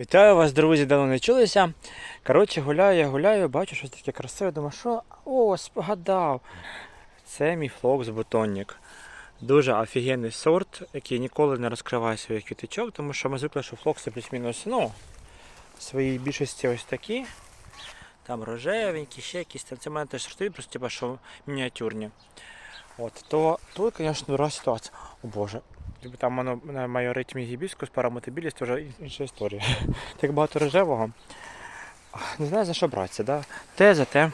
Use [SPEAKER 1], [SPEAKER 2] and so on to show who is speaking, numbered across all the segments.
[SPEAKER 1] Вітаю вас, друзі, давно не чулися. Коротше, гуляю, я гуляю, бачу щось таке красиве. Думаю, що о, спогадав. Це мій флокс бутонник. Дуже офігенний сорт, який ніколи не розкриває своїх квіточок, тому що ми звикли, що флокси плюс-мінус, ну, в своїй більшості ось такі. Там рожевенькі, ще якісь. Це в мене теж сорти, просто типу, що мініатюрні. От, то тут, звісно, друга ситуація. О Боже. Там воно на майорить мій гібіскус, парамотибіліс, це вже інша історія. Так багато рожевого. Не знаю за що братися, да? Те за те.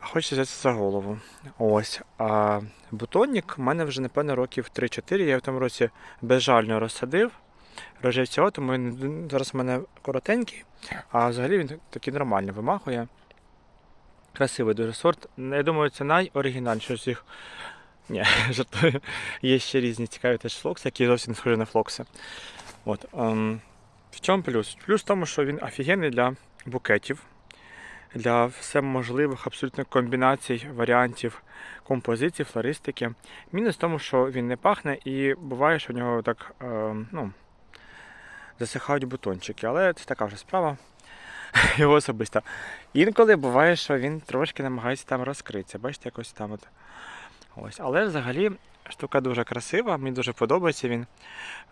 [SPEAKER 1] Хочеться взятися за голову. Ось. А бутонник в мене вже, напевно, років 3-4. Я в тому році безжально розсадив. Рожев цього, тому він зараз у мене коротенький, а взагалі він такий нормальний вимахує. Красивий дуже сорт. Я думаю, це найоригінальніший з їх. Ні, жартую. Є ще різні цікаві теж флокси, які зовсім не схожі на флокси. От, ем, в чому плюс? Плюс в тому, що він офігенний для букетів, для всеможливих абсолютно комбінацій, варіантів композицій, флористики. Мінус в тому, що він не пахне і буває, що в нього так ем, ну, засихають бутончики, але це така вже справа. Його особиста. Інколи буває, що він трошки намагається там розкритися. Бачите, якось там от. Ось. Але взагалі штука дуже красива, мені дуже подобається він.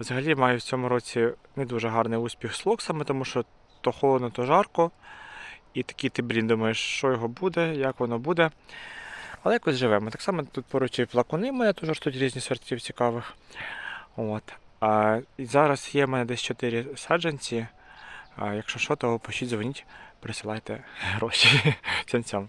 [SPEAKER 1] Взагалі маю в цьому році не дуже гарний успіх з локсами, тому що то холодно, то жарко. І такий ти, блін, думаєш, що його буде, як воно буде. Але якось живемо. Так само тут поруч і плакуни мене теж ростуть різні сортів цікавих. От. А, зараз є в мене десь 4 саджанці. А, якщо що, то пишіть, дзвоніть, присилайте гроші. Цьом-цьом.